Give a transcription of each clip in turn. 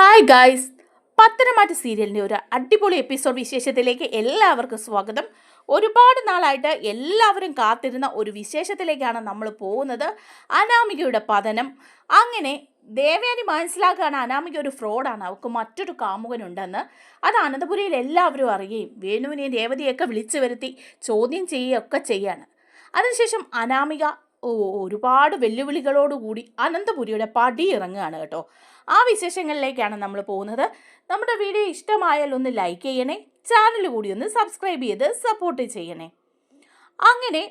Hi guys പത്തനംമാറ്റ സീരിയലിന്റെ ഒരു അടിപൊളി എപ്പിസോഡ് വിശേഷത്തിലേക്ക് എല്ലാവർക്കും സ്വാഗതം. ഒരുപാട് നാളായിട്ട് എല്ലാവരും കാത്തിരുന്ന ഒരു വിശേഷത്തിലേക്കാണ് നമ്മൾ പോകുന്നത്. അനാമികയുടെ പതനം. അങ്ങനെ ദേവയാനി മനസ്സിലാക്കുകയാണ് അനാമിക ഒരു ഫ്രോഡാണ് അവൾക്ക് മറ്റൊരു കാമുകനുണ്ടെന്ന്. അത് അനന്തപുരിയിൽ എല്ലാവരും അറിയുകയും വേണുവിനെയും രേവതിയൊക്കെ വിളിച്ചു വരുത്തി ചോദ്യം ചെയ്യുകയൊക്കെ ചെയ്യാണ്. അതിനുശേഷം അനാമിക ഒരുപാട് വെല്ലുവിളികളോടുകൂടി അനന്തപുരിയുടെ പടി ഇറങ്ങുകയാണ് കേട്ടോ. ആ വിശേഷങ്ങളിലേക്കാണ് നമ്മൾ പോകുന്നത്. നമ്മുടെ വീഡിയോ ഇഷ്ടമായാൽ ഒന്ന് ലൈക്ക് ചെയ്യണേ ചാനൽ കൂടി ഒന്ന് സബ്സ്ക്രൈബ് ചെയ്ത് സപ്പോർട്ട് ചെയ്യണേ. അങ്ങനെ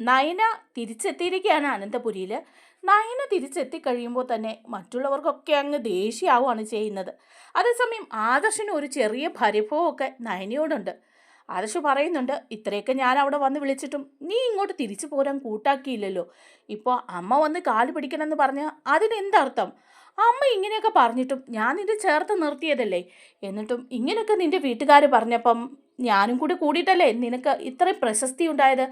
നയന തിരിച്ചെത്തിയിരിക്കുകയാണ് അനന്തപുരിയിൽ നയന തിരിച്ചെത്തി കഴിയുമ്പോൾ തന്നെ മറ്റുള്ളവർക്കൊക്കെ അങ്ങ് ദേഷ്യമാവുകയാണ് ചെയ്യുന്നത്. അതേസമയം ആദർശന് ഒരു ചെറിയ പരിഭവമൊക്കെ നയനയോടുണ്ട്. ആദർശ് പറയുന്നുണ്ട് ഇത്രയൊക്കെ ഞാൻ അവിടെ വന്ന് വിളിച്ചിട്ടും നീ ഇങ്ങോട്ട് തിരിച്ചു പോരാൻ കൂട്ടാക്കിയില്ലല്ലോ. ഇപ്പോൾ അമ്മ വന്ന് കാൽ പിടിക്കണമെന്ന് പറഞ്ഞാൽ അതിനെന്തർത്ഥം? അമ്മ ഇങ്ങനെയൊക്കെ പറഞ്ഞിട്ടും ഞാൻ നിന്റെ ചേർത്ത് നിർത്തിയതല്ലേ. എന്നിട്ടും ഇങ്ങനെയൊക്കെ നിന്റെ വീട്ടുകാർ പറഞ്ഞപ്പം ഞാനും കൂടി കൂടിയിട്ടല്ലേ നിനക്ക് ഇത്രയും പ്രശസ്തി ഉണ്ടായത്?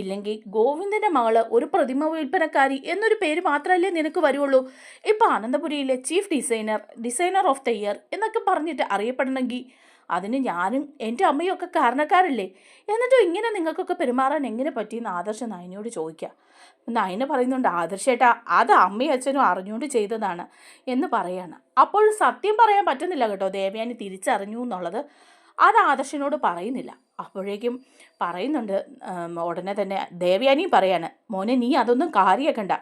ഇല്ലെങ്കിൽ ഗോവിന്ദന്റെ മകൾ ഒരു പ്രതിമ വിൽപ്പനക്കാരി എന്നൊരു പേര് മാത്രമല്ലേ നിനക്ക് വരുള്ളൂ? ഇപ്പോൾ അനന്തപുരിയിലെ chief designer designer of the year എന്നൊക്കെ പറഞ്ഞിട്ട് അറിയപ്പെടണമെങ്കിൽ അതിന് ഞാനും എന്റെ അമ്മയും ഒക്കെ കാരണക്കാരല്ലേ? എന്നിട്ടും ഇങ്ങനെ നിങ്ങൾക്കൊക്കെ പെരുമാറാൻ എങ്ങനെ പറ്റിയെന്ന് ആദർശ നയനയോട് ചോദിക്കുക. നയന പറയുന്നുണ്ട് ആദർശേട്ടാ അത് അമ്മയും അച്ഛനും അറിഞ്ഞുകൊണ്ട് ചെയ്തതാണ് എന്ന് പറയാണ്. അപ്പോൾ സത്യം പറയാൻ പറ്റുന്നില്ല കേട്ടോ ദേവയാനി തിരിച്ചറിഞ്ഞു എന്നുള്ളത്. അത് ആദർശനോട് പറയുന്നില്ല. അപ്പോഴേക്കും പറയുന്നുണ്ട് ഉടനെ തന്നെ ദേവയാനിയും പറയാണ് മോനെ നീ അതൊന്നും കാര്യമാക്കണ്ട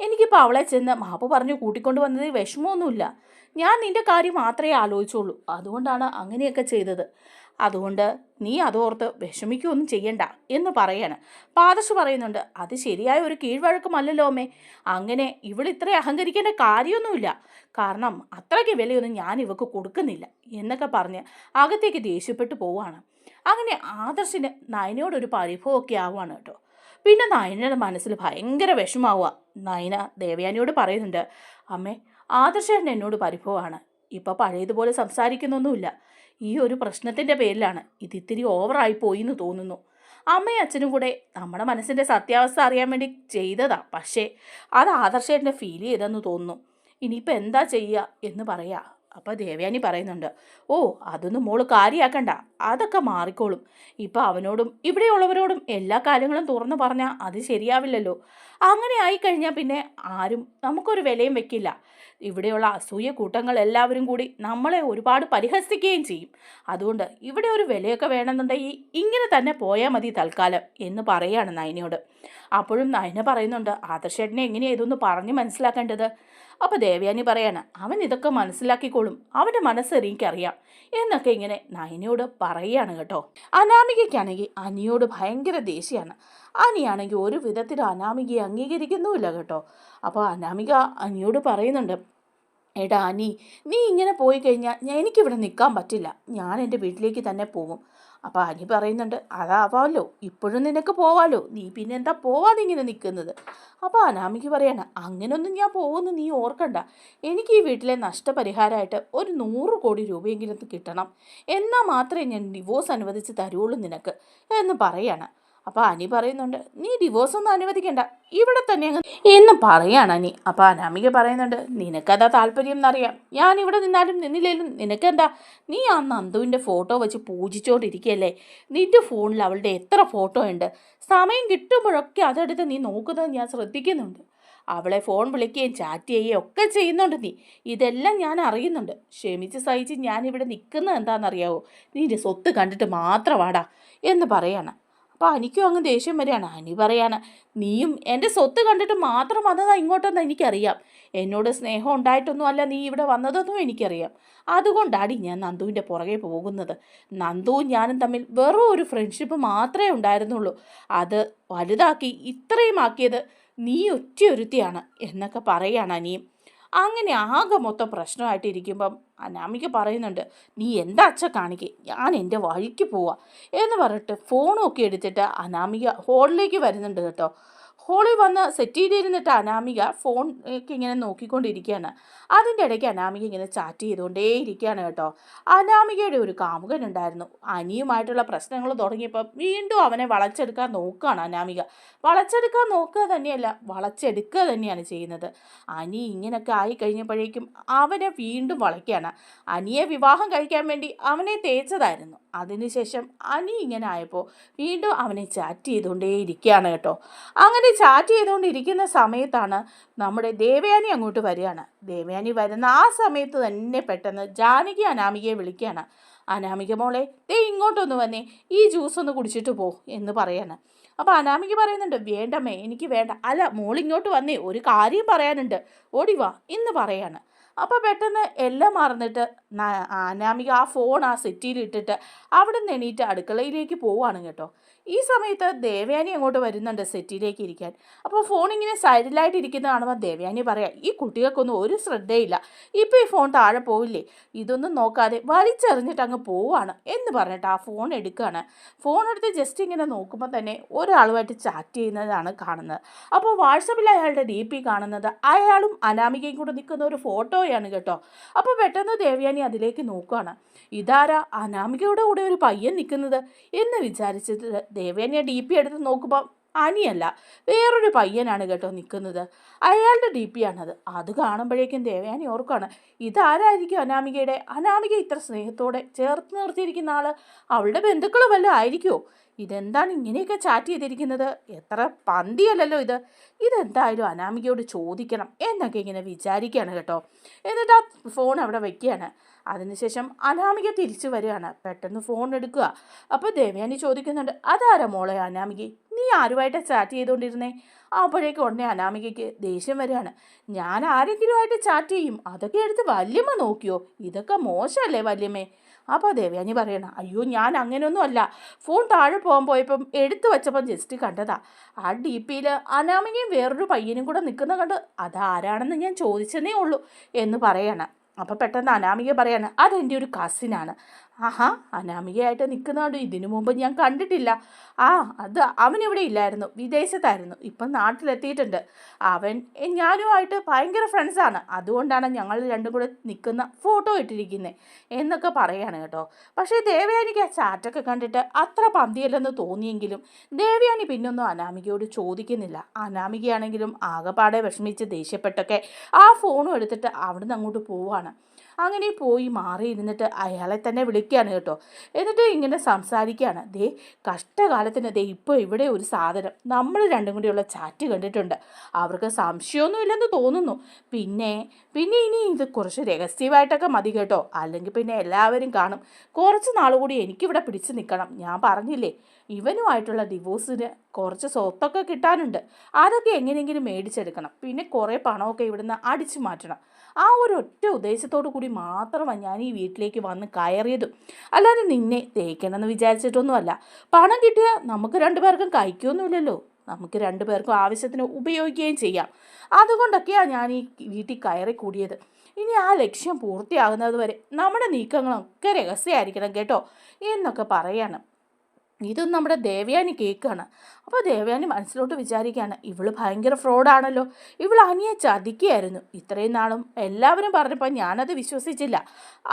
എനിക്കിപ്പോൾ അവളെ ചെന്ന് മാപ്പ് പറഞ്ഞു കൂട്ടിക്കൊണ്ട് വന്നതിൽ വിഷമമൊന്നുമില്ല. ഞാൻ നിന്റെ കാര്യം മാത്രമേ ആലോചിച്ചുള്ളൂ. അതുകൊണ്ടാണ് അങ്ങനെയൊക്കെ ചെയ്തത്. അതുകൊണ്ട് നീ അതോർത്ത് വിഷമിക്കുകയൊന്നും ചെയ്യണ്ട എന്ന് പറയാണ്. പാദശ് പറയുന്നുണ്ട് അത് ശരിയായ ഒരു കീഴ്വഴക്കമല്ലല്ലോ അമ്മേ. അങ്ങനെ ഇവൾ അഹങ്കരിക്കേണ്ട കാര്യമൊന്നുമില്ല. കാരണം അത്രയ്ക്ക് വിലയൊന്നും ഞാൻ ഇവക്ക് കൊടുക്കുന്നില്ല എന്നൊക്കെ പറഞ്ഞ് അകത്തേക്ക് ദേഷ്യപ്പെട്ടു പോവാണ് അങ്ങനെ ആദർശിന് നയനയോടൊരു പരിഭവമൊക്കെ ആവുകയാണ് കേട്ടോ. പിന്നെ നയനയുടെ മനസ്സിൽ ഭയങ്കര വിഷമാവുക നയന ദേവയാനിയോട് പറയുന്നുണ്ട് അമ്മേ ആദർശേട്ടൻ എന്നോട് പരിഭവമാണ്. ഇപ്പോൾ പഴയതുപോലെ സംസാരിക്കുന്നൊന്നുമില്ല. ഈ ഒരു പ്രശ്നത്തിന്റെ പേരിലാണ് ഇതിത്തിരി ഇത്തിരി ഓവറായി പോയി എന്ന് തോന്നുന്നു. അമ്മയും അച്ഛനും കൂടെ നമ്മുടെ മനസ്സിന്റെ സത്യാവസ്ഥ അറിയാൻ വേണ്ടി ചെയ്തതാ. പക്ഷേ അത് ആദർശേട്ടന്റെ ഫീൽ ചെയ്തെന്ന് തോന്നുന്നു. ഇനിയിപ്പോൾ എന്താ ചെയ്യുക എന്ന് പറയാ. അപ്പോൾ ദേവയാനി പറയുന്നുണ്ട് ഓ അതൊന്നും മോൾ കാര്യമാക്കണ്ട അതൊക്കെ മാറിക്കോളും. ഇപ്പോൾ അവനോടും ഇവിടെയുള്ളവരോടും എല്ലാ കാര്യങ്ങളും തുറന്നു പറഞ്ഞാൽ അത് ശരിയാവില്ലല്ലോ. അങ്ങനെ ആയിക്കഴിഞ്ഞാൽ പിന്നെ ആരും നമുക്കൊരു വിലയും വെക്കില്ല. ഇവിടെയുള്ള അസൂയ കൂട്ടങ്ങൾ എല്ലാവരും കൂടി നമ്മളെ ഒരുപാട് പരിഹസിക്കുകയും ചെയ്യും. അതുകൊണ്ട് ഇവിടെ ഒരു വിലയൊക്കെ വേണമെന്നുണ്ടെങ്കിൽ ഇങ്ങനെ തന്നെ പോയാൽ മതി തൽക്കാലം എന്ന് പറയുകയാണ് നയനയോട്. അപ്പോഴും നയന പറയുന്നുണ്ട് ആദർശേട്ടനെ എങ്ങനെയാണ് ഇതൊന്ന് പറഞ്ഞ് മനസ്സിലാക്കേണ്ടത്? അപ്പോൾ ദേവയാനി പറയാണ് അവൻ ഇതൊക്കെ മനസ്സിലാക്കിക്കോളും. അവന്റെ മനസ്സ് എനിക്കറിയാം. എന്നൊക്കെ ഇങ്ങനെ നയനയോട് പറയുകയാണ് കേട്ടോ. അനാമികയ്ക്കാണെങ്കിൽ അനിയോട് ഭയങ്കര ദേഷ്യമാണ് അനിയാണെങ്കിൽ ഒരു വിധത്തിൽ അനാമികയെ അംഗീകരിക്കുന്നുമില്ല കേട്ടോ. അപ്പോൾ അനാമിക അനിയോട് പറയുന്നുണ്ട് എടാ അനി നീ ഇങ്ങനെ പോയി കഴിഞ്ഞാൽ എനിക്കിവിടെ നിൽക്കാൻ പറ്റില്ല. ഞാൻ എന്റെ വീട്ടിലേക്ക് തന്നെ പോകും അപ്പോൾ അനി പറയുന്നുണ്ട് അതാവാമല്ലോ ഇപ്പോഴും നിനക്ക് പോവാലോ നീ പിന്നെ എന്താ പോവാതെ ഇങ്ങനെ നിൽക്കുന്നത് അപ്പോൾ അനാമിക്ക് പറയാണ് അങ്ങനൊന്നും ഞാൻ പോകുമെന്ന് നീ ഓർക്കണ്ട. എനിക്ക് ഈ വീട്ടിലെ നഷ്ടപരിഹാരമായിട്ട് ഒരു നൂറ് കോടി രൂപയെങ്കിലും കിട്ടണം. എന്നാൽ മാത്രമേ ഞാൻ ഡിവോഴ്സ് അനുവദിച്ച് തരുള്ളൂ നിനക്ക് എന്ന് പറയാണ്. അപ്പോൾ അനി പറയുന്നുണ്ട് നീ ഡിവോഴ്സ് ഒന്നും അനുവദിക്കണ്ട. ഇവിടെ തന്നെ അങ്ങ് എന്ന് പറയാണ് അനി. അപ്പോൾ അനാമിക പറയുന്നുണ്ട് നിനക്കതാ താല്പര്യം എന്നറിയാം. ഞാൻ ഇവിടെ നിന്നാലും നിന്നില്ലേലും നിനക്കെന്താ? നീ ആ നന്ദുവിന്റെ ഫോട്ടോ വെച്ച് പൂജിച്ചുകൊണ്ടിരിക്കുകയല്ലേ നിന്റെ ഫോണിൽ അവളുടെ എത്ര ഫോട്ടോ ഉണ്ട്? സമയം കിട്ടുമ്പോഴൊക്കെ അതെടുത്ത് നീ നോക്കുന്നത് ഞാൻ ശ്രദ്ധിക്കുന്നുണ്ട്. അവളെ ഫോൺ വിളിക്കുകയും ചാറ്റ് ചെയ്യുകയും ഒക്കെ ചെയ്യുന്നുണ്ട് നീ. ഇതെല്ലാം ഞാൻ അറിയുന്നുണ്ട്. ക്ഷമിച്ച് സഹിച്ച് ഞാനിവിടെ നിൽക്കുന്നത് എന്താണെന്നറിയാവോ? നിന്റെ സ്വത്ത് കണ്ടിട്ട് മാത്രമാടാ എന്ന് പറയാണ്. അപ്പോൾ അനിക്കും അങ്ങ് ദേഷ്യം വരികയാണ്. അനി പറയാണ് നീയും എന്റെ സ്വത്ത് കണ്ടിട്ട് മാത്രം വന്നതാ ഇങ്ങോട്ടെന്ന് എനിക്കറിയാം. എന്നോട് സ്നേഹം ഉണ്ടായിട്ടൊന്നും അല്ല നീ ഇവിടെ വന്നതെന്നും എനിക്കറിയാം. അതുകൊണ്ടാടി ഞാൻ നന്ദുവിന്റെ പുറകെ പോകുന്നത്. നന്ദുവും ഞാനും തമ്മിൽ വെറും ഒരു ഫ്രണ്ട്ഷിപ്പ് മാത്രമേ ഉണ്ടായിരുന്നുള്ളൂ. അത് വലുതാക്കി ഇത്രയും ആക്കിയത് നീ ഒറ്റയൊരുത്തിയാണ് എന്നൊക്കെ പറയുകയാണ് അനിയും അങ്ങനെ ആകെ മൊത്തം പ്രശ്നമായിട്ടിരിക്കുമ്പം അനാമിക പറയുന്നുണ്ട് നീ എന്താ അച്ഛ കാണിക്കെ? ഞാൻ എന്റെ വഴിക്ക് പോവാ. എന്ന് പറഞ്ഞിട്ട് ഫോണൊക്കെ എടുത്തിട്ട് അനാമിക ഹോളിലേക്ക് വരുന്നുണ്ട് കേട്ടോ. ഹോളിൽ വന്ന് സെറ്റ് ചെയ്തിരുന്നിട്ട് അനാമിക ഫോൺ ഇങ്ങനെ നോക്കിക്കൊണ്ടിരിക്കുകയാണ്. അതിന്റെ ഇടയ്ക്ക് അനാമിക ഇങ്ങനെ ചാറ്റ് ചെയ്തുകൊണ്ടേ ഇരിക്കുകയാണ് കേട്ടോ. അനാമികയുടെ ഒരു കാമുകൻ ഉണ്ടായിരുന്നു. അനിയുമായിട്ടുള്ള പ്രശ്നങ്ങൾ തുടങ്ങിയപ്പോൾ വീണ്ടും അവനെ വളച്ചെടുക്കാൻ നോക്കുകയാണ് അനാമിക. വളച്ചെടുക്കാൻ നോക്കുക തന്നെയല്ല വളച്ചെടുക്കുക തന്നെയാണ് ചെയ്യുന്നത്. അനി ഇങ്ങനെയൊക്കെ ആയി കഴിഞ്ഞപ്പോഴേക്കും അവനെ വീണ്ടും വളയ്ക്കുകയാണ്. അനിയെ വിവാഹം കഴിക്കാൻ വേണ്ടി അവനെ തേച്ചതായിരുന്നു. അതിനുശേഷം അനി ഇങ്ങനെ ആയപ്പോൾ വീണ്ടും അവനെ ചാറ്റ് ചെയ്തുകൊണ്ടേ ഇരിക്കുകയാണ് കേട്ടോ. അങ്ങനെ ചാറ്റ് ചെയ്തുകൊണ്ടിരിക്കുന്ന സമയത്താണ് നമ്മുടെ ദേവയാനി അങ്ങോട്ട് വരികയാണ്. ദേവയാനി വരുന്ന ആ സമയത്ത് തന്നെ പെട്ടെന്ന് ജാനകി അനാമികയെ വിളിക്കുകയാണ്. അനാമിക മോളെ ദേ ഇങ്ങോട്ടൊന്ന് വന്നേ ഈ ജ്യൂസ് ഒന്ന് കുടിച്ചിട്ട് പോ എന്ന് പറയാണ്. അപ്പോൾ അനാമിക പറയുന്നുണ്ട് വേണ്ടമ്മേ എനിക്ക് വേണ്ട. അല്ല മോൾ ഇങ്ങോട്ട് വന്നേ ഒരു കാര്യം പറയാനുണ്ട്. ഓടി വാ എന്ന് പറയാണ്. അപ്പോൾ പെട്ടെന്ന് എല്ലാം മറന്നിട്ട് അനാമിക ആ ഫോൺ ആ സെറ്റിയിൽ ഇട്ടിട്ട് അവിടെ നിന്ന് എണീറ്റ് അടുക്കളയിലേക്ക് പോവാണ് കേട്ടോ. ഈ സമയത്ത് ദേവയാനി അങ്ങോട്ട് വരുന്നുണ്ട് സെറ്റിലേക്ക് ഇരിക്കാൻ. അപ്പോൾ ഫോൺ ഇങ്ങനെ സൈഡിലായിട്ട് ഇരിക്കുന്ന കാണുമ്പോൾ ദേവയാനി പറയാം ഈ കുട്ടികൾക്കൊന്നും ഒരു ശ്രദ്ധയില്ല. ഇപ്പോൾ ഈ ഫോൺ താഴെ പോവില്ലേ? ഇതൊന്നും നോക്കാതെ വലിച്ചെറിഞ്ഞിട്ട് അങ്ങ് പോവാണ് എന്ന് പറഞ്ഞിട്ട് ആ ഫോൺ എടുക്കുകയാണ് ഫോൺ എടുത്ത് ജസ്റ്റ് ഇങ്ങനെ നോക്കുമ്പോൾ തന്നെ ഒരാളുമായിട്ട് ചാറ്റ് ചെയ്യുന്നതാണ് കാണുന്നത്. അപ്പോൾ വാട്സപ്പിൽ അയാളുടെ ഡി പി കാണുന്നത് അയാളും അനാമികയും കൂടെ നിൽക്കുന്ന ഒരു ഫോട്ടോയാണ് കേട്ടോ. അപ്പോൾ പെട്ടെന്ന് ദേവയാനി അതിലേക്ക് നോക്കുകയാണ് ഇതാരാ? അനാമികയുടെ കൂടെ ഒരു പയ്യൻ നിൽക്കുന്നത്? എന്ന് വിചാരിച്ചിട്ട് ദേവയാനി ഡി പി എടുത്ത് നോക്കുമ്പോൾ അനിയല്ല വേറൊരു പയ്യനാണ് കേട്ടോ നിൽക്കുന്നത് അയാളുടെ ഡി പി ആണത്. അത് കാണുമ്പോഴേക്കും ദേവയാനി ഓർക്കാണ് ഇതാരായിരിക്കും അനാമികയുടെ? അനാമിക ഇത്ര സ്നേഹത്തോടെ ചേർത്ത് നിർത്തിയിരിക്കുന്ന ആൾ അവളുടെ ബന്ധുക്കൾ വല്ല ആയിരിക്കുമോ ഇതെന്താണ് ഇങ്ങനെയൊക്കെ ചാറ്റ് ചെയ്തിരിക്കുന്നത്? എത്ര പന്തിയല്ലല്ലോ ഇത്. ഇതെന്തായാലും അനാമികയോട് ചോദിക്കണം എന്നൊക്കെ ഇങ്ങനെ വിചാരിക്കുകയാണ് കേട്ടോ. എന്നിട്ട് ആ ഫോൺ അവിടെ വയ്ക്കുകയാണ് അതിനുശേഷം അനാമിക തിരിച്ചു വരികയാണ്. പെട്ടെന്ന് ഫോൺ എടുക്കുക. അപ്പോൾ ദേവയാനി ചോദിക്കുന്നുണ്ട് അതാരാ മോളെ അനാമിക നീ ആരുമായിട്ട് ചാറ്റ് ചെയ്തുകൊണ്ടിരുന്നേ അപ്പോഴേക്കും ഉടനെ അനാമികയ്ക്ക് ദേഷ്യം വരികയാണ്. ഞാൻ ആരെങ്കിലുമായിട്ട് ചാറ്റ് ചെയ്യും. അതൊക്കെ എടുത്ത് വല്യമ്മ നോക്കിയോ? ഇതൊക്കെ മോശമല്ലേ വല്യമ്മേ? അപ്പോൾ ദേവയാനി പറയണം അയ്യോ ഞാൻ അങ്ങനെയൊന്നും അല്ല. ഫോൺ താഴെ പോകാൻ പോയപ്പം എടുത്തു വെച്ചപ്പം ജസ്റ്റ് കണ്ടതാ. ആ ഡി പിയിൽ അനാമികയും വേറൊരു പയ്യനും കൂടെ നിൽക്കുന്ന കണ്ട് അതാരാണെന്ന് ഞാൻ ചോദിച്ചതേ ഉള്ളൂ എന്ന് പറയണം. അപ്പോൾ പെട്ടെന്ന് അനാമിക പറയാണ് അതെന്റെ ഒരു കസിനാണ് ആഹാ അനാമികയായിട്ട് നിൽക്കുന്നതുകൊണ്ട് ഇതിനു മുമ്പ് ഞാൻ കണ്ടിട്ടില്ല. ആ അത് അവനിവിടെ ഇല്ലായിരുന്നു. വിദേശത്തായിരുന്നു. ഇപ്പം നാട്ടിലെത്തിയിട്ടുണ്ട്. അവൻ ഞാനുമായിട്ട് ഭയങ്കര ഫ്രണ്ട്സാണ് അതുകൊണ്ടാണ് ഞങ്ങൾ രണ്ടും കൂടെ നിൽക്കുന്ന ഫോട്ടോ ഇട്ടിരിക്കുന്നത് എന്നൊക്കെ പറയാണ് കേട്ടോ. പക്ഷേ ദേവയാനിക്ക് ആ ചാറ്റൊക്കെ കണ്ടിട്ട് അത്ര പന്തിയല്ലെന്ന് തോന്നിയെങ്കിലും ദേവയാനി പിന്നൊന്നും അനാമികയോട് ചോദിക്കുന്നില്ല. അനാമികയാണെങ്കിലും ആകെപ്പാടെ വിഷമിച്ച് ദേഷ്യപ്പെട്ടൊക്കെ ആ ഫോണും എടുത്തിട്ട് അവിടുന്ന് അങ്ങോട്ട് പോവാണ്. അങ്ങനെ പോയി മാറി ഇരുന്നിട്ട് അയാളെ തന്നെ വിളിക്കുകയാണ് കേട്ടോ. എന്നിട്ട് ഇങ്ങനെ സംസാരിക്കുകയാണ്. ദേ കഷ്ടകാലത്തിന് ദേ ഇപ്പോൾ ഇവിടെ ഒരു സാധനം. നമ്മൾ രണ്ടും കൂടിയുള്ള ചാറ്റ് കണ്ടിട്ടുണ്ട്. അവർക്ക് സംശയമൊന്നുമില്ലെന്ന് തോന്നുന്നു. പിന്നെ പിന്നെ ഇനി ഇത് കുറച്ച് രഹസ്യമായിട്ടൊക്കെ മതി കേട്ടോ. അല്ലെങ്കിൽ പിന്നെ എല്ലാവരും കാണും. കുറച്ച് നാൾ കൂടി എനിക്കിവിടെ പിടിച്ചു നിൽക്കണം. ഞാൻ പറഞ്ഞില്ലേ ഇവനുമായിട്ടുള്ള ഡിവോഴ്സിന് കുറച്ച് സ്വത്തൊക്കെ കിട്ടാനുണ്ട്. അതൊക്കെ എങ്ങനെയെങ്കിലും മേടിച്ചെടുക്കണം. പിന്നെ കുറേ പണമൊക്കെ ഇവിടുന്ന് അടിച്ചു മാറ്റണം. ആ ഒരു ഒറ്റ ഉദ്ദേശത്തോടു കൂടി മാത്രമാണ് ഞാൻ ഈ വീട്ടിലേക്ക് വന്ന് കയറിയതും. അല്ലാതെ നിന്നെ തേക്കണമെന്ന് വിചാരിച്ചിട്ടൊന്നുമല്ല. പണം കിട്ടിയാൽ നമുക്ക് രണ്ടുപേർക്കും കഴിക്കുകയൊന്നുമില്ലല്ലോ നമുക്ക് രണ്ടുപേർക്കും ആവശ്യത്തിന് ഉപയോഗിക്കുകയും ചെയ്യാം. അതുകൊണ്ടൊക്കെയാണ് ഞാൻ ഈ വീട്ടിൽ കയറി കൂടിയത് ഇനി ആ ലക്ഷ്യം പൂർത്തിയാകുന്നത് വരെ നമ്മുടെ നീക്കങ്ങളൊക്കെ രഹസ്യമായിരിക്കണം കേട്ടോ. എന്നൊക്കെ പറയാണ്. ഇതും നമ്മുടെ ദേവയാനി കേൾക്കുകയാണ്. അപ്പോൾ ദേവയാനി മനസ്സിലോട്ട് വിചാരിക്കുകയാണ് ഇവൾ ഭയങ്കര ഫ്രോഡാണല്ലോ. ഇവൾ അനിയെ ചതിക്കുകയായിരുന്നു. ഇത്രയും നാളും എല്ലാവരും പറഞ്ഞപ്പോൾ ഞാനത് വിശ്വസിച്ചില്ല.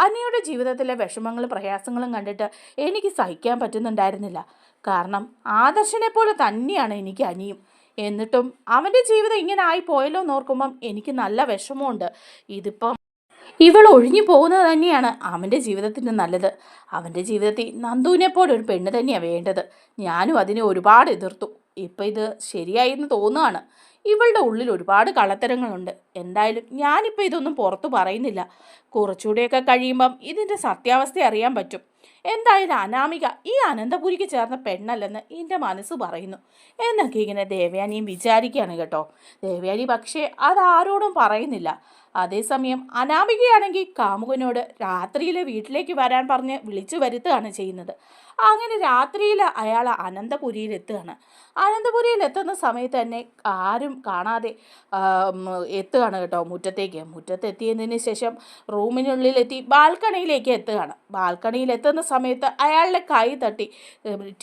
അനിയുടെ ജീവിതത്തിലെ വിഷമങ്ങളും പ്രയാസങ്ങളും കണ്ടിട്ട് എനിക്ക് സഹിക്കാൻ പറ്റുന്നുണ്ടായിരുന്നില്ല. കാരണം ആദർശനെ പോലെ തന്നെയാണ് എനിക്ക് അനിയും. എന്നിട്ടും അവന്റെ ജീവിതം ഇങ്ങനെ ആയി പോയല്ലോ എന്ന് ഓർക്കുമ്പം എനിക്ക് നല്ല വിഷമമുണ്ട്. ഇതിപ്പം ഇവൾ ഒഴിഞ്ഞു പോകുന്നത് തന്നെയാണ് അവന്റെ ജീവിതത്തിന് നല്ലത്. അവന്റെ ജീവിതത്തിൽ നന്ദുവിനെ ഒരു പെണ്ണ് തന്നെയാണ് വേണ്ടത്. ഞാനും അതിനെ ഒരുപാട് എതിർത്തു. ഇപ്പം ഇത് ശരിയായി എന്ന് തോന്നുകയാണ് ഇവളുടെ ഉള്ളിൽ ഒരുപാട് കള്ളത്തരങ്ങളുണ്ട്. എന്തായാലും ഞാനിപ്പോൾ ഇതൊന്നും പുറത്തു പറയുന്നില്ല. കുറച്ചുകൂടെയൊക്കെ കഴിയുമ്പം ഇതിന്റെ സത്യാവസ്ഥ അറിയാൻ പറ്റും. എന്തായാലും അനാമിക ഈ അനന്തപുരിക്ക് ചേർന്ന പെണ്ണല്ലെന്ന് എന്റെ മനസ്സ് പറയുന്നു. എന്നൊക്കെ ഇങ്ങനെ ദേവയാനിയും വിചാരിക്കുകയാണ് കേട്ടോ. ദേവയാനി പക്ഷേ അതാരോടും പറയുന്നില്ല. അതേസമയം അനാമികയാണെങ്കിൽ കാമുകനോട് രാത്രിയിൽ വീട്ടിലേക്ക് വരാൻ പറഞ്ഞ് വിളിച്ചു വരുത്തുകയാണ് ചെയ്യുന്നത്. അങ്ങനെ രാത്രിയിൽ അയാൾ അനന്തപുരിയിൽ എത്തുകയാണ് അനന്തപുരിയിൽ എത്തുന്ന സമയത്ത് തന്നെ ആരും കാണാതെ എത്തുകയാണ് കേട്ടോ മുറ്റത്തേക്ക്. മുറ്റത്തെത്തിയതിന് ശേഷം റൂമിനുള്ളിലെത്തി ബാൽക്കണിയിലേക്ക് എത്തുകയാണ്. ബാൽക്കണിയിൽ എത്തുന്ന സമയത്ത് അയാളുടെ കൈ തട്ടി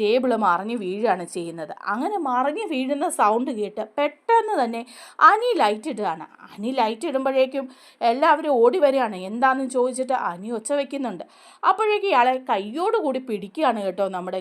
ടേബിൾ മറിഞ്ഞ് വീഴുകയാണ് ചെയ്യുന്നത്. അങ്ങനെ മറിഞ്ഞ് വീഴുന്ന സൗണ്ട് കേട്ട് പെട്ടെന്ന് തന്നെ അനി ലൈറ്റ് ഇടുകയാണ്. അനി ലൈറ്റ് ഇടുമ്പോഴേക്കും എല്ലാവരും ഓടി വരികയാണ്. എന്താണെന്ന് ചോദിച്ചിട്ട് അനി ഒച്ച വയ്ക്കുന്നുണ്ട് അപ്പോഴേക്കും ഇയാളെ കയ്യോടുകൂടി പിടിക്കുകയാണ് കേട്ടോ നമ്മുടെ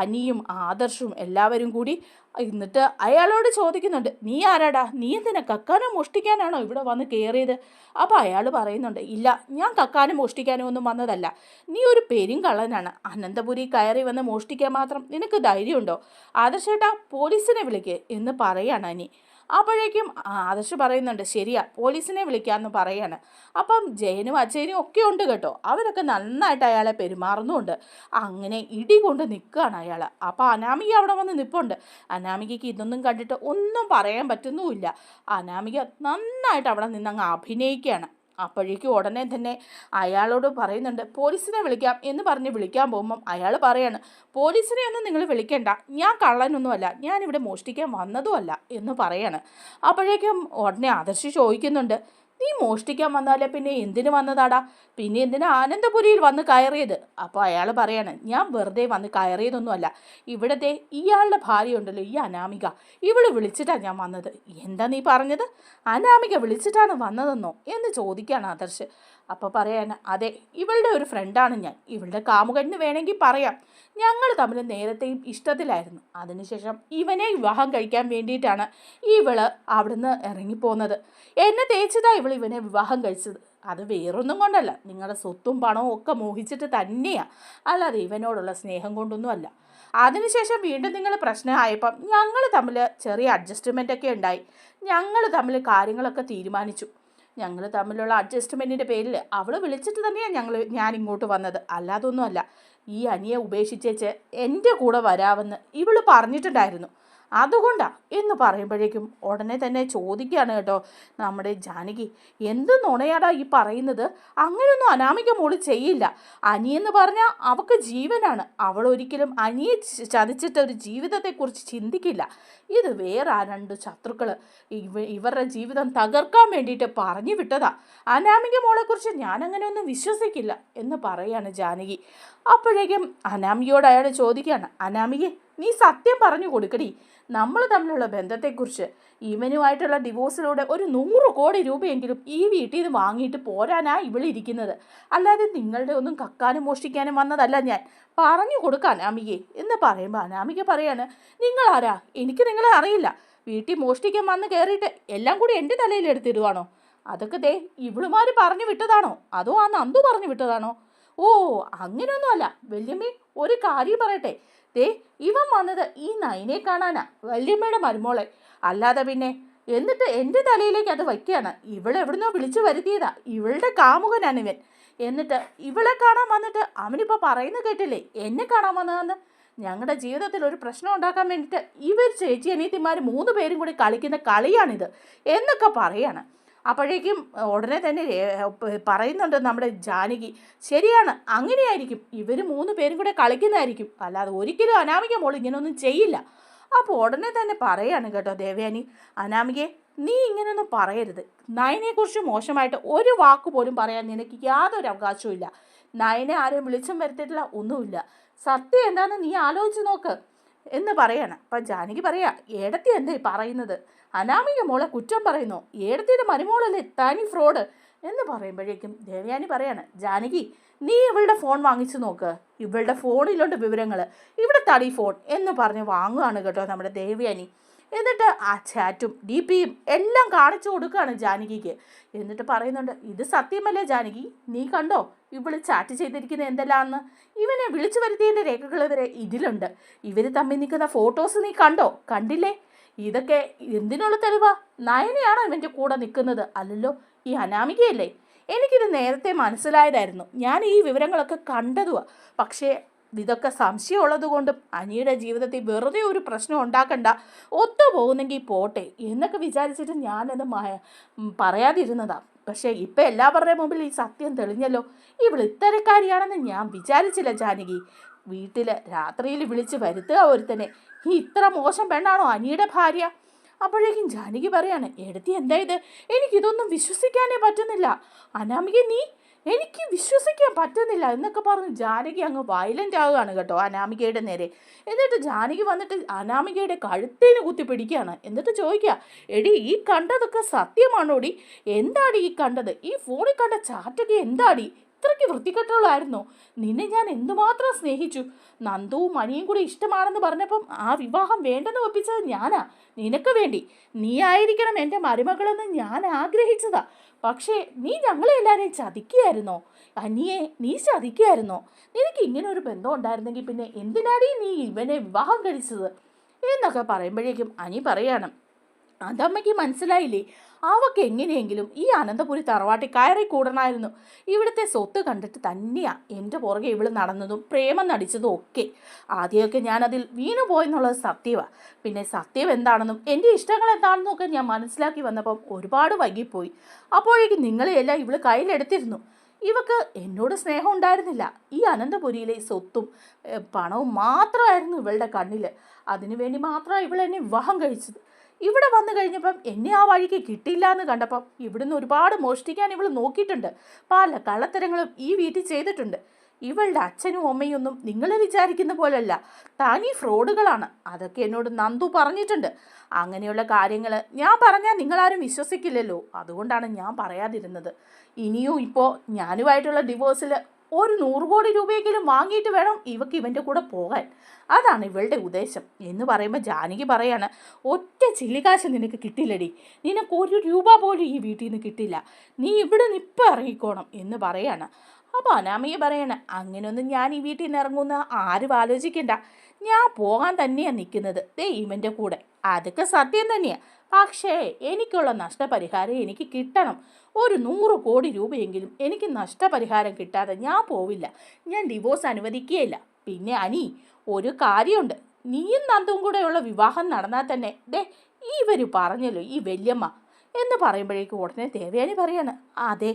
അനിയും ആദർശും എല്ലാവരും കൂടി. എന്നിട്ട് അയാളോട് ചോദിക്കുന്നുണ്ട് നീ ആരാടാ? നീ എന്തിനാ കക്കാനോ മോഷ്ടിക്കാനാണോ ഇവിടെ വന്ന് കയറിയത് അപ്പോൾ അയാൾ പറയുന്നുണ്ട് ഇല്ല ഞാൻ കക്കാനും മോഷ്ടിക്കാനോ ഒന്നും വന്നതല്ല. നീ ഒരു പെരുങ്കള്ളനാണ് അനന്തപുരി കയറി വന്ന് മോഷ്ടിക്കാൻ മാത്രം നിനക്ക് ധൈര്യമുണ്ടോ? ആദർശേട്ടാ പോലീസിനെ വിളിക്ക് എന്ന് പറയാണ് അനി. അപ്പോഴേക്കും ആദർശ് പറയുന്നുണ്ട് ശരിയാ പോലീസിനെ വിളിക്കാമെന്ന് പറയാണ്. അപ്പം ജയനും അജയനും ഒക്കെ ഉണ്ട് കേട്ടോ. അവരൊക്കെ നന്നായിട്ട് അയാളെ പെരുമാറുന്നുമുണ്ട് അങ്ങനെ ഇടി കൊണ്ട് നിൽക്കുകയാണ് അയാൾ അപ്പോൾ അനാമിക അവിടെ വന്ന് നിൽപ്പുണ്ട് അനാമികയ്ക്ക് ഇതൊന്നും കണ്ടിട്ട് ഒന്നും പറയാൻ പറ്റുന്നുമില്ല. അനാമിക നന്നായിട്ട് അവിടെ നിന്നങ്ങ് അഭിനയിക്കുകയാണ്. അപ്പോഴേക്കും ഉടനെ തന്നെ അയാളോട് പറയുന്നുണ്ട് പോലീസിനെ വിളിക്കാം എന്ന് പറഞ്ഞ് വിളിക്കാൻ പോകുമ്പം അയാൾ പറയാണ് പോലീസിനെ ഒന്നും നിങ്ങൾ വിളിക്കേണ്ട ഞാൻ കള്ളനൊന്നുമല്ല ഞാനിവിടെ മോഷ്ടിക്കാൻ വന്നതുമല്ല എന്ന് പറയാണ്. അപ്പോഴേക്കും ഉടനെ ആദർശി ചോദിക്കുന്നുണ്ട് നീ മോഷ്ടിക്കാൻ വന്നാലേ പിന്നെ എന്തിനു വന്നതാടാ? പിന്നെ എന്തിനാ ആനന്ദപുരിയിൽ വന്ന് കയറിയത്? അപ്പോൾ അയാൾ പറയാണ് ഞാൻ വെറുതെ വന്ന് കയറിയതൊന്നുമല്ല. ഇവിടത്തെ ഇയാളുടെ ഭാര്യ ഉണ്ടല്ലോ ഈ അനാമിക. ഇവൾ വിളിച്ചിട്ടാണ് ഞാൻ വന്നത്. എന്താ നീ പറഞ്ഞത്? അനാമിക വിളിച്ചിട്ടാണ് വന്നതെന്നോ? എന്ന് ചോദിക്കുകയാണ് ആദർശ്. അപ്പോൾ പറയാൻ അതെ ഇവളുടെ ഒരു ഫ്രണ്ടാണ് ഞാൻ. ഇവളുടെ കാമുകന് വേണമെങ്കിൽ പറയാം. ഞങ്ങൾ തമ്മിൽ നേരത്തെയും ഇഷ്ടത്തിലായിരുന്നു. അതിനുശേഷം ഇവനെ വിവാഹം കഴിക്കാൻ വേണ്ടിയിട്ടാണ് ഇവൾ അവിടുന്ന് ഇറങ്ങിപ്പോകുന്നത് എന്നെ തേച്ചതാ ഇവൾ ഇവനെ വിവാഹം കഴിച്ചത്. അത് വേറൊന്നും കൊണ്ടല്ല. നിങ്ങളുടെ സ്വത്തും പണവും ഒക്കെ മോഹിച്ചിട്ട് തന്നെയാണ് അല്ലാതെ ഇവനോടുള്ള സ്നേഹം കൊണ്ടൊന്നുമല്ല. അതിനുശേഷം വീണ്ടും നിങ്ങൾ പ്രശ്നമായപ്പം ഞങ്ങൾ തമ്മിൽ ചെറിയ അഡ്ജസ്റ്റ്മെന്റ് ഒക്കെ ഉണ്ടായി. ഞങ്ങൾ തമ്മിൽ കാര്യങ്ങളൊക്കെ തീരുമാനിച്ചു. ഞങ്ങൾ തമ്മിലുള്ള അഡ്ജസ്റ്റ്മെന്റിന്റെ പേരിൽ അവൾ വിളിച്ചിട്ട് തന്നെയാണ് ഞങ്ങൾ ഞാൻ ഇങ്ങോട്ട് വന്നത്. അല്ലാതൊന്നുമല്ല. ഈ അനിയെ ഉപേക്ഷിച്ചേച്ച് എന്റെ കൂടെ വരാമെന്ന് ഇവൾ പറഞ്ഞിട്ടുണ്ടായിരുന്നു. അതുകൊണ്ടാ എന്ന് പറയുമ്പോഴേക്കും ഉടനെ തന്നെ ചോദിക്കുകയാണ് കേട്ടോ നമ്മുടെ ജാനകി എന്ത് നുണയാടാ ഈ പറയുന്നത്? അങ്ങനെയൊന്നും അനാമിക മോൾ ചെയ്യില്ല. അനിയെന്ന് പറഞ്ഞാൽ അവൾക്ക് ജീവനാണ്. അവൾ ഒരിക്കലും അനിയെ ചതിച്ചിട്ട് ഒരു ജീവിതത്തെക്കുറിച്ച് ചിന്തിക്കില്ല. ഇത് വേറെ ആ രണ്ട് ശത്രുക്കൾ ഇവ ഇവരുടെ ജീവിതം തകർക്കാൻ വേണ്ടിയിട്ട് പറഞ്ഞു വിട്ടതാ. അനാമിക മോളെക്കുറിച്ച് ഞാനങ്ങനെയൊന്നും വിശ്വസിക്കില്ല എന്ന് പറയാണ് ജാനകി. അപ്പോഴേക്കും അനാമികയോട് അയാൾ ചോദിക്കുകയാണ് അനാമികെ നീ സത്യം പറഞ്ഞു കൊടുക്കടി. നമ്മൾ തമ്മിലുള്ള ബന്ധത്തെക്കുറിച്ച് ഇവനുമായിട്ടുള്ള ഡിവോഴ്സിലൂടെ ഒരു നൂറ് കോടി രൂപയെങ്കിലും ഈ വീട്ടിൽ നിന്ന് വാങ്ങിയിട്ട് പോരാനാ ഇവളിരിക്കുന്നത് അല്ലാതെ നിങ്ങളുടെ ഒന്നും കക്കാനും മോഷ്ടിക്കാനും വന്നതല്ല ഞാൻ. പറഞ്ഞു കൊടുക്കാൻ അനാമികയെ എന്ന് പറയുമ്പോൾ അനാമിക പറയാണ് നിങ്ങളാരാ എനിക്ക് നിങ്ങളെ അറിയില്ല. വീട്ടിൽ മോഷ്ടിക്കാൻ വന്ന് കയറിയിട്ട് എല്ലാം കൂടി എന്റെ തലയിൽ എടുത്തിടുവാണോ? അതൊക്കെ ദേ ഇവളുമാർ പറഞ്ഞു വിട്ടതാണോ? അതോ ആ നന്ദു പറഞ്ഞു വിട്ടതാണോ? ഓ അങ്ങനെയൊന്നുമല്ല. വല്യമ്മേ ഒരു കാര്യം പറയട്ടെ. ദേ ഇവൻ വന്നത് ഈ നൈനെ കാണാനാ. വല്യമ്മയുടെ മരുമോളെ. അല്ലാതെ പിന്നെ എന്നിട്ട് എന്റെ തലയിലേക്ക് അത് വയ്ക്കുകയാണ്. ഇവളെവിടുന്നോ വിളിച്ചു വരുത്തിയതാ. ഇവളുടെ കാമുകനാണ് ഇവൻ. എന്നിട്ട് ഇവളെ കാണാൻ വന്നിട്ട് അവനിപ്പോൾ പറയുന്നത് കേട്ടില്ലേ? എന്നെ കാണാൻ വന്നതെന്ന്? ഞങ്ങളുടെ ജീവിതത്തിൽ ഒരു പ്രശ്നം ഉണ്ടാക്കാൻ വേണ്ടിയിട്ട് ഇവർ ചേച്ചി അനിയത്തിമാർ മൂന്ന് പേരും കൂടി കളിക്കുന്ന കളിയാണിത്. എന്നൊക്കെ പറയാണ്. അപ്പോഴേക്കും ഉടനെ തന്നെ പറയുന്നുണ്ട് നമ്മുടെ ജാനകി ശരിയാണ് അങ്ങനെയായിരിക്കും. ഇവർ മൂന്ന് പേരും കൂടെ കളിക്കുന്നതായിരിക്കും. അല്ലാതെ ഒരിക്കലും അനാമിക മോൾ ഇങ്ങനെയൊന്നും ചെയ്യില്ല. അപ്പോൾ ഉടനെ തന്നെ പറയാണ് കേട്ടോ ദേവയാനി അനാമികയെ നീ ഇങ്ങനെയൊന്നും പറയരുത്. നയനെക്കുറിച്ച് മോശമായിട്ട് ഒരു വാക്ക് പോലും പറയാൻ നിനക്ക് യാതൊരു അവകാശവും ഇല്ല. നയനെ ആരെയും വിളിച്ചും വരുത്തിയിട്ടില്ല ഒന്നുമില്ല. സത്യം എന്താണെന്ന് നീ ആലോചിച്ച് നോക്ക്. എന്ന് പറയാണ്. അപ്പം ജാനകി പറയാ ഏടത്തി എന്താ പറയുന്നത്? അനാമിക മോളെ കുറ്റം പറയുന്നു. ഏടത്തിയുടെ മരുമോളല്ലേ തനി ഫ്രോഡ്? എന്ന് പറയുമ്പോഴേക്കും ദേവയാനി പറയാണ് ജാനകി നീ ഇവളുടെ ഫോൺ വാങ്ങിച്ചു നോക്ക്. ഇവളുടെ ഫോണിലുണ്ട് വിവരങ്ങൾ ഇവിടെ തടി ഫോൺ. എന്ന് പറഞ്ഞ് വാങ്ങുകയാണ് കേട്ടോ നമ്മുടെ ദേവയാനി. എന്നിട്ട് ആ ചാറ്റും ഡി പിയും എല്ലാം കാണിച്ചു കൊടുക്കുകയാണ് ജാനകിക്ക്. എന്നിട്ട് പറയുന്നുണ്ട് ഇത് സത്യമല്ലേ ജാനകി? നീ കണ്ടോ? ഇവൾ ചാറ്റ് ചെയ്തിരിക്കുന്ന എന്തെല്ലാന്ന്? ഇവനെ വിളിച്ചു വരുത്തിയതിന്റെ രേഖകൾ വരെ ഇതിലുണ്ട്. ഇവർ തമ്മിൽ നിൽക്കുന്ന ഫോട്ടോസ് നീ കണ്ടോ? കണ്ടില്ലേ? ഇതൊക്കെ എന്തിനുള്ള തെളിവാ? നയനയാണോ ഇവന്റെ കൂടെ നിൽക്കുന്നത്? അല്ലല്ലോ ഈ അനാമികയല്ലേ? എനിക്കിത് നേരത്തെ മനസ്സിലായതായിരുന്നു. ഞാൻ ഈ വിവരങ്ങളൊക്കെ കണ്ടതുവാ. പക്ഷേ ഇതൊക്കെ സംശയമുള്ളത് കൊണ്ടും അനിയുടെ ജീവിതത്തിൽ വെറുതെ ഒരു പ്രശ്നം ഉണ്ടാക്കണ്ട ഒത്തു പോകുന്നെങ്കിൽ പോട്ടെ എന്നൊക്കെ വിചാരിച്ചിട്ട് ഞാനത് പറയാതിരുന്നതാ. പക്ഷേ ഇപ്പം എല്ലാവരുടെയും മുമ്പിൽ ഈ സത്യം തെളിഞ്ഞല്ലോ. ഇവൾ ഇത്തരക്കാരിയാണെന്ന് ഞാൻ വിചാരിച്ചില്ല ജാനകി. വീട്ടിൽ രാത്രിയിൽ വിളിച്ച് വരുത്തുക ഒരുത്തനെ. ഈ ഇത്ര മോശം പെണ്ണാണോ അനിയുടെ ഭാര്യ? അപ്പോഴേക്കും ജാനകി പറയാണ് എടുത്തി എന്താ ഇത്? എനിക്കിതൊന്നും വിശ്വസിക്കാനേ പറ്റുന്നില്ല. അനാമിക നീ? എനിക്ക് വിശ്വസിക്കാൻ പറ്റുന്നില്ല. എന്നൊക്കെ പറഞ്ഞ് ജാനകി അങ്ങ് വയലന്റ് ആവുകയാണ് കേട്ടോ അനാമികയുടെ നേരെ. എന്നിട്ട് ജാനകി വന്നിട്ട് അനാമികയുടെ കഴുത്തേന് കുത്തി പിടിക്കുകയാണ്. എന്നിട്ട് ചോദിക്കുക എടി ഈ കണ്ടതൊക്കെ സത്യമാണോടി? എന്താടി ഈ കണ്ടത്? ഈ ഫോണിൽ കണ്ട ചാറ്റൊക്കെ എന്താടി? ഇത്രയ്ക്ക് വൃത്തികെട്ടവളായിരുന്നോ? നിന്നെ ഞാൻ എന്തുമാത്രം സ്നേഹിച്ചു. നന്ദുവും മണിയും കൂടി ഇഷ്ടമാണെന്ന് പറഞ്ഞപ്പം ആ വിവാഹം വേണ്ടെന്ന് ഒപ്പിച്ചത് ഞാനാ. നിനക്ക് വേണ്ടി. നീ ആയിരിക്കണം എന്റെ മരുമകളെന്ന് ഞാൻ ആഗ്രഹിച്ചതാ. പക്ഷേ നീ ഞങ്ങളെ എല്ലാവരെയും ചതിക്കുകയായിരുന്നോ? അനിയെ നീ ചതിക്കുകയായിരുന്നോ? നിനക്ക് ഇങ്ങനെ ഒരു ബന്ധം ഉണ്ടായിരുന്നെങ്കിൽ പിന്നെ എന്തിനാടി നീ ഇവനെ വിവാഹം കഴിച്ചത്? എന്നൊക്കെ പറയുമ്പോഴേക്കും അനി പറയാണ് അതമ്മയ്ക്ക് മനസ്സിലായില്ലേ? അവക്ക് എങ്ങനെയെങ്കിലും ഈ അനന്തപുരി തറവാട്ടി കയറി കൂടണമായിരുന്നു ഇവിടുത്തെ സ്വത്ത് കണ്ടിട്ട് തന്നെയാ എന്റെ പുറകെ ഇവൾ നടന്നതും പ്രേമം നടിച്ചതും ഒക്കെ. ആദ്യമൊക്കെ ഞാനതിൽ വീണു പോയെന്നുള്ളത് സത്യമാണ് പിന്നെ സത്യം എന്താണെന്നും എന്റെ ഇഷ്ടങ്ങൾ എന്താണെന്നും ഒക്കെ ഞാൻ മനസ്സിലാക്കി വന്നപ്പം ഒരുപാട് വൈകിപ്പോയി. അപ്പോഴേക്കും നിങ്ങളെയെല്ലാം ഇവൾ കയ്യിലെടുത്തിരുന്നു. ഇവക്ക് എന്നോട് സ്നേഹം ഉണ്ടായിരുന്നില്ല. ഈ അനന്തപുരിയിലെ സ്വത്തും പണവും മാത്രമായിരുന്നു ഇവളുടെ കണ്ണിൽ അതിനുവേണ്ടി മാത്രമാണ് ഇവൾ എന്നെ വിവാഹം കഴിച്ചത്. ഇവിടെ വന്നു കഴിഞ്ഞപ്പം എന്നെ ആ വഴിക്ക് കിട്ടിയില്ല എന്ന് കണ്ടപ്പം ഇവിടുന്ന് ഒരുപാട് മോഷ്ടിക്കാൻ ഇവൾ നോക്കിയിട്ടുണ്ട്. പല കള്ളത്തരങ്ങളും ഈ വീട്ടിൽ ചെയ്തിട്ടുണ്ട്. ഇവളുടെ അച്ഛനും അമ്മയൊന്നും നിങ്ങൾ വിചാരിക്കുന്ന പോലല്ല. തനി ഫ്രോഡുകളാണ്. അതൊക്കെ എന്നോട് നന്ദു പറഞ്ഞിട്ടുണ്ട്. അങ്ങനെയുള്ള കാര്യങ്ങൾ ഞാൻ പറഞ്ഞാൽ നിങ്ങളാരും വിശ്വസിക്കില്ലല്ലോ. അതുകൊണ്ടാണ് ഞാൻ പറയാതിരുന്നത്. ഇനിയും ഇപ്പോൾ ഞാനുമായിട്ടുള്ള ഡിവോഴ്സിൽ ഒരു നൂറ് കോടി രൂപയെങ്കിലും വാങ്ങിയിട്ട് വേണം ഇവക്ക് ഇവന്റെ കൂടെ പോകാൻ. അതാണ് ഇവളുടെ ഉദ്ദേശം. എന്ന് പറയുമ്പോൾ ജാനകി പറയാണ് ഒറ്റ ചില്ലിക്കാശ് നിനക്ക് കിട്ടില്ലടി. നിനക്ക് ഒരു രൂപ പോലും ഈ വീട്ടിൽ നിന്ന് കിട്ടില്ല. നീ ഇവിടെ നിന്ന് ഇപ്പം ഇറങ്ങിക്കോണം. എന്ന് പറയാണ്. അപ്പോൾ അനാമയെ പറയണ അങ്ങനെയൊന്നും ഞാൻ ഈ വീട്ടിൽ നിന്ന് ഇറങ്ങുന്ന ആരും ആലോചിക്കണ്ട. ഞാൻ പോകാൻ തന്നെയാണ് നിൽക്കുന്നത്. ദേ കൂടെ. അതൊക്കെ സത്യം തന്നെയാണ് പക്ഷേ എനിക്കുള്ള നഷ്ടപരിഹാരം എനിക്ക് കിട്ടണം. ഒരു നൂറ് കോടി രൂപയെങ്കിലും എനിക്ക് നഷ്ടപരിഹാരം കിട്ടാതെ ഞാൻ പോവില്ല. ഞാൻ ഡിവോഴ്സ് അനുവദിക്കുകയില്ല. പിന്നെ അനി ഒരു കാര്യമുണ്ട്. നീയും നന്ദും കൂടെയുള്ള വിവാഹം നടന്നാൽ തന്നെ ദേ ഇവർ പറഞ്ഞല്ലോ ഈ വല്യമ്മ എന്ന് പറയുമ്പോഴേക്കും ഉടനെ ദേവയാനി പറയാണ് അതെ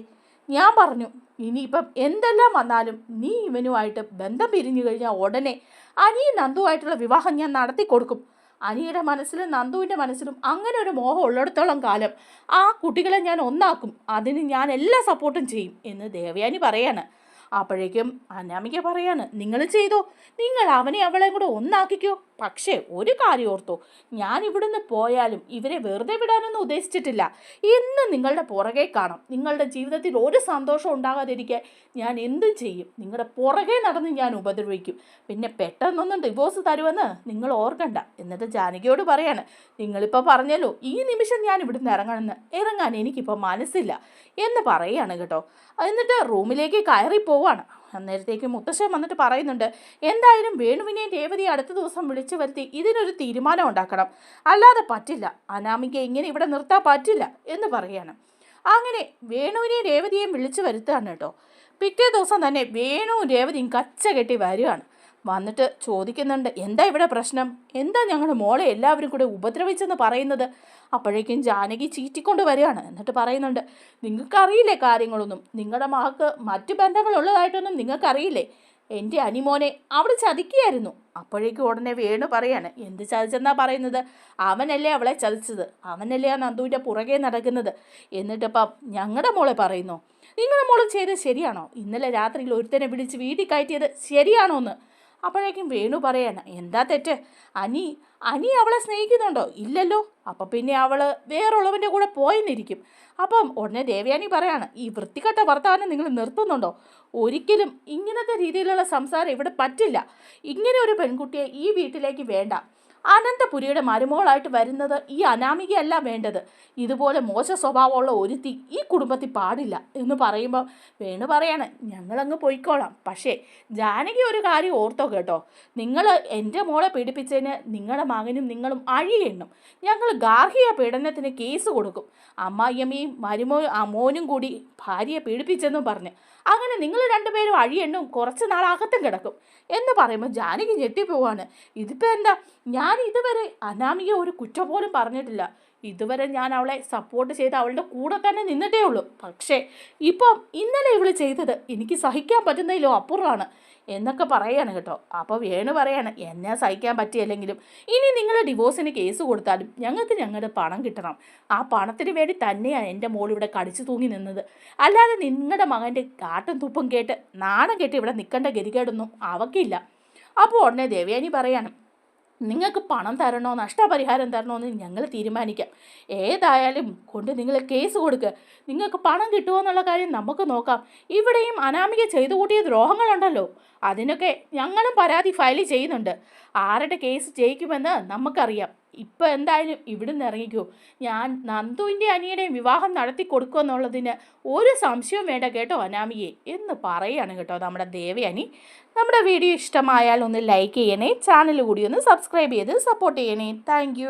ഞാൻ പറഞ്ഞു ഇനിയിപ്പം എന്തെല്ലാം വന്നാലും നീ ഇവനുമായിട്ട് ബന്ധം പിരിഞ്ഞു കഴിഞ്ഞാൽ ഉടനെ അനി നന്ദുവായിട്ടുള്ള വിവാഹം ഞാൻ നടത്തി കൊടുക്കും. അനിയുടെ മനസ്സിലും നന്ദുവിന്റെ മനസ്സിലും അങ്ങനെ ഒരു മോഹം ഉള്ളിടത്തോളം കാലം ആ കുട്ടികളെ ഞാൻ ഒന്നാക്കും. അതിന് ഞാൻ എല്ലാ സപ്പോർട്ടും ചെയ്യും എന്ന് ദേവയാനി പറയാണ്. അപ്പോഴേക്കും അനാമിക പറയാണ് നിങ്ങൾ ചെയ്തോ? നിങ്ങൾ അവനെ അവളെ കൂടെ ഒന്നാക്കിക്കോ. പക്ഷേ ഒരു കാര്യം ഓർത്തോ. ഞാൻ ഇവിടുന്ന് പോയാലും ഇവരെ വെറുതെ വിടാനൊന്നും ഉദ്ദേശിച്ചിട്ടില്ല. ഇന്ന് നിങ്ങളുടെ പുറകെ കാണാം. നിങ്ങളുടെ ജീവിതത്തിൽ ഒരു സന്തോഷം ഉണ്ടാകാതിരിക്കാൻ ഞാൻ എന്തും ചെയ്യും. നിങ്ങളുടെ പുറകെ നടന്ന് ഞാൻ ഉപദ്രവിക്കും. പിന്നെ പെട്ടെന്നൊന്നും ഡിവോഴ്സ് തരുമെന്ന് നിങ്ങൾ ഓർക്കണ്ട എന്നിട്ട് ജാനകിയോട് പറയാണ് നിങ്ങളിപ്പോൾ പറഞ്ഞല്ലോ ഈ നിമിഷം ഞാൻ ഇവിടുന്ന് ഇറങ്ങണമെന്ന്. ഇറങ്ങാൻ എനിക്കിപ്പോൾ മനസ്സില്ല എന്ന് പറയുകയാണ് കേട്ടോ. എന്നിട്ട് റൂമിലേക്ക് കയറി പോവാണ്. അന്നേരത്തേക്ക് മുത്തശ്ശൻ വന്നിട്ട് പറയുന്നുണ്ട് എന്തായാലും വേണുവിനെ രേവതി അടുത്ത ദിവസം വിളിച്ചു വരുത്തി ഇതിനൊരു തീരുമാനം ഉണ്ടാക്കണം. അല്ലാതെ പറ്റില്ല. അനാമിക ഇങ്ങനെ ഇവിടെ നിർത്താൻ പറ്റില്ല എന്ന് പറയാണ്. അങ്ങനെ വേണുവിനെയും രേവതിയെയും വിളിച്ചു വരുത്തുകയാണ് കേട്ടോ. പിറ്റേ ദിവസം തന്നെ വേണുവും രേവതിയും കച്ച കെട്ടി വരികയാണ്. വന്നിട്ട് ചോദിക്കുന്നുണ്ട് എന്താ ഇവിടെ പ്രശ്നം? എന്താ ഞങ്ങളുടെ മോളെ എല്ലാവരും കൂടെ ഉപദ്രവിച്ചെന്ന് പറയുന്നത്? അപ്പോഴേക്കും ജാനകി ചീറ്റിക്കൊണ്ട് വരികയാണ്. എന്നിട്ട് പറയുന്നുണ്ട് നിങ്ങൾക്കറിയില്ലേ കാര്യങ്ങളൊന്നും? നിങ്ങളുടെ മാക്ക് മറ്റു ബന്ധങ്ങളുള്ളതായിട്ടൊന്നും നിങ്ങൾക്കറിയില്ലേ? എന്റെ അനിമോനെ അവൾ ചതിക്കുകയായിരുന്നു. അപ്പോഴേക്കും ഉടനെ വേണു പറയാണ് എന്ത് ചതിച്ചെന്നാ പറയുന്നത്? അവനല്ലേ അവളെ ചതിച്ചത്? അവനല്ലേ ആ നന്ദുവിന്റെ പുറകെ നടക്കുന്നത്? എന്നിട്ടിപ്പം ഞങ്ങളുടെ മോളെ പറയുന്നു. നിങ്ങളുടെ മോൾ ചെയ്തത് ശരിയാണോ? ഇന്നലെ രാത്രിയിൽ ഒരുത്തനെ വിളിച്ച് വീട്ടിൽ കയറ്റിയത് ശരിയാണോ എന്ന് അപ്പോഴേക്കും വേണു പറയാണ് എന്താ തെറ്റ്? അനി അനി അവളെ സ്നേഹിക്കുന്നുണ്ടോ? ഇല്ലല്ലോ. അപ്പം പിന്നെ അവൾ വേറുള്ളവന്റെ കൂടെ പോയെന്നിരിക്കും. അപ്പം ഉടനെ ദേവയാനി പറയാണ് ഈ വൃത്തികെട്ട വർത്തമാനം നിങ്ങൾ നിർത്തുന്നുണ്ടോ? ഒരിക്കലും ഇങ്ങനത്തെ രീതിയിലുള്ള സംസാരം ഇവിടെ പറ്റില്ല. ഇങ്ങനെ ഒരു പെൺകുട്ടിയെ ഈ വീട്ടിലേക്ക് വേണ്ട. അനന്തപുരിയുടെ മരുമോളായിട്ട് വരുന്നത് ഈ അനാമികയല്ല വേണ്ടത്. ഇതുപോലെ മോശ സ്വഭാവമുള്ള ഒരുത്തി ഈ കുടുംബത്തിൽ പാടില്ല എന്ന് പറയുമ്പോൾ വേണു പറയാണ് ഞങ്ങളങ്ങ് പോയിക്കോളാം. പക്ഷേ ജാനകി ഒരു കാര്യം ഓർത്തോ കേട്ടോ. നിങ്ങൾ എന്റെ മോളെ പീഡിപ്പിച്ചതിന് നിങ്ങളുടെ മകനും നിങ്ങളും അഴിയെണ്ണും. ഞങ്ങൾ ഗാർഹിക പീഡനത്തിന് കേസ് കൊടുക്കും. അമ്മായിയമ്മയും മരുമോ അമ്മോനും കൂടി ഭാര്യയെ പീഡിപ്പിച്ചെന്നും പറഞ്ഞ്. അങ്ങനെ നിങ്ങൾ രണ്ടുപേരും അഴിയെണ്ണും കുറച്ച് നാളകത്തും കിടക്കും. എന്ന് പറയുമ്പോൾ ജാനകി ഞെട്ടിപ്പോവാണ്. ഇതിപ്പോൾ എന്താ? ഞാൻ ഇതുവരെ അനാമിക ഒരു കുറ്റം പോലും പറഞ്ഞിട്ടില്ല. ഇതുവരെ ഞാൻ അവളെ സപ്പോർട്ട് ചെയ്ത് അവളുടെ കൂടെ തന്നെ നിന്നിട്ടേ ഉള്ളൂ. പക്ഷേ ഇപ്പം ഇന്നലെ ഇവൾ ചെയ്തത് എനിക്ക് സഹിക്കാൻ പറ്റുന്നതിലോ അപ്പുറമാണ്. എന്നൊക്കെ പറയാണ് കേട്ടോ. അപ്പോൾ വേണു പറയാണ് എന്നെ സഹിക്കാൻ പറ്റിയല്ലെങ്കിലും ഇനി നിങ്ങൾ ഡിവോഴ്സിന് കേസ് കൊടുത്താലും ഞങ്ങൾക്ക് ഞങ്ങളുടെ പണം കിട്ടണം. ആ പണത്തിന് വേണ്ടി തന്നെയാണ് എന്റെ മോൾ ഇവിടെ കടിച്ചു തൂങ്ങി നിന്നത്. അല്ലാതെ നിങ്ങളുടെ മകന്റെ കാട്ടും തുപ്പും കേട്ട് നാണം കേട്ട് ഇവിടെ നിൽക്കേണ്ട ഗതികേടൊന്നും അവക്കില്ല അപ്പോൾ ഉടനെ ദേവയാനി പറയാണ് നിങ്ങൾക്ക് പണം തരണോ നഷ്ടപരിഹാരം തരണോ എന്ന് ഞങ്ങൾ തീരുമാനിക്കാം. ഏതായാലും കൊണ്ട് നിങ്ങൾ കേസ് കൊടുക്കുക നിങ്ങൾക്ക് പണം കിട്ടുമോ എന്നുള്ള കാര്യം നമുക്ക് നോക്കാം. ഇവിടെയും അനാമിക ചെയ്തു കൂട്ടിയ ദ്രോഹങ്ങളുണ്ടല്ലോ. അതിനൊക്കെ ഞങ്ങളും പരാതി ഫയൽ ചെയ്യുന്നുണ്ട്. ആരുടെ കേസ് ജയിക്കുമെന്ന് നമുക്കറിയാം. ഇപ്പം എന്തായാലും ഇവിടുന്ന് ഇറങ്ങിക്കോ. ഞാൻ നന്ദുവിന്റെ അനിയനെയും വിവാഹം നടത്തി കൊടുക്കുമെന്നുള്ളതിന് ഒരു സംശയവും വേണ്ട കേട്ടോ അനാമിയെ എന്ന് പറയുകയാണ് കേട്ടോ നമ്മുടെ ദേവയാനി. നമ്മുടെ വീഡിയോ ഇഷ്ടമായാൽ ഒന്ന് ലൈക്ക് ചെയ്യണേ ചാനൽ കൂടി ഒന്ന് സബ്സ്ക്രൈബ് ചെയ്ത് സപ്പോർട്ട് ചെയ്യണേ. താങ്ക്